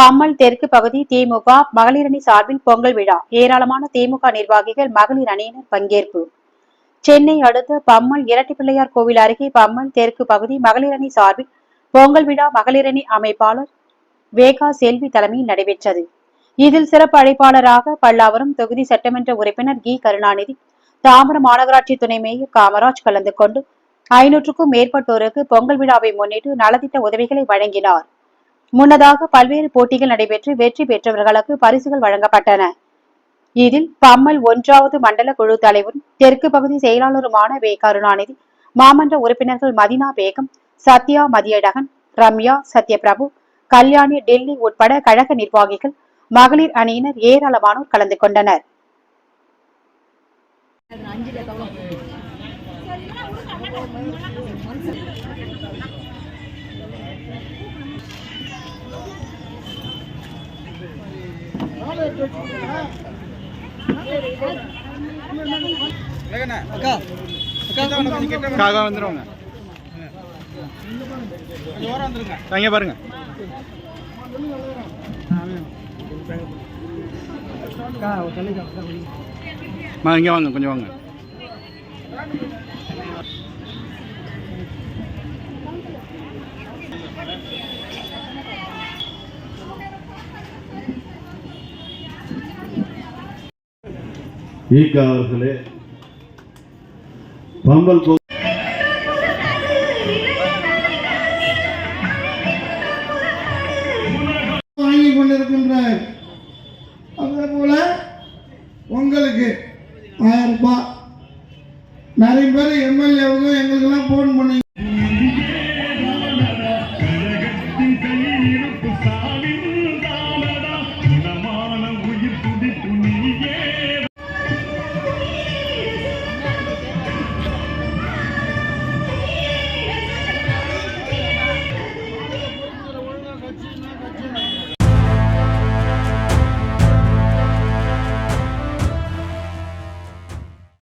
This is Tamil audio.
பம்மல் தெற்கு பகுதி திமுக மகளிரணி சார்பில் பொங்கல் விழா. ஏராளமான திமுக நிர்வாகிகள் மகளிர் அணியினர் பங்கேற்பு. சென்னை அடுத்த பம்மல் இரட்டிப்பிள்ளையார் கோவில் அருகே பம்மல் தெற்கு பகுதி மகளிரணி சார்பில் பொங்கல் விழா மகளிரணி அமைப்பாளர் வேகா செல்வி தலைமையில் நடைபெற்றது. இதில் சிறப்பு அழைப்பாளராக பல்லாவரம் தொகுதி சட்டமன்ற உறுப்பினர் கி. கருணாநிதி தாம்பரம் மாநகராட்சி துணை மேயர் காமராஜ் கலந்து கொண்டு ஐநூற்றுக்கும் மேற்பட்டோருக்கு பொங்கல் விழாவை முன்னிட்டு நலத்திட்ட உதவிகளை வழங்கினார். முன்னதாக பல்வேறு போட்டிகள் நடைபெற்று வெற்றி பெற்றவர்களுக்கு பரிசுகள் வழங்கப்பட்டன. இதில் பம்மல் ஒன்றாவது மண்டல குழு தலைவரும் தெற்கு பகுதி செயலாளருமான வே. கருணாநிதி மாமன்ற உறுப்பினர்கள் மதினா பேகம் சத்யா மதியடகன் ரம்யா சத்யபிரபு கல்யாணி டெல்லி உட்பட கழக நிர்வாகிகள் மகளிர் அணியினர் ஏராளமானோர் கலந்து கொண்டனர். அக்கா அக்கா வந்துருவாங்க அங்கே பாருங்க இங்கே வாங்க கொஞ்சம் வாங்க ஈகா அவர்களே பம்பல் வாங்கி கொண்டிருக்கின்ற அதே போல உங்களுக்கு ஆயிரம் ரூபாய். நிறைய பேர் எம்எல்ஏவுங்க எங்களுக்கெல்லாம் ஃபோன் பண்ணி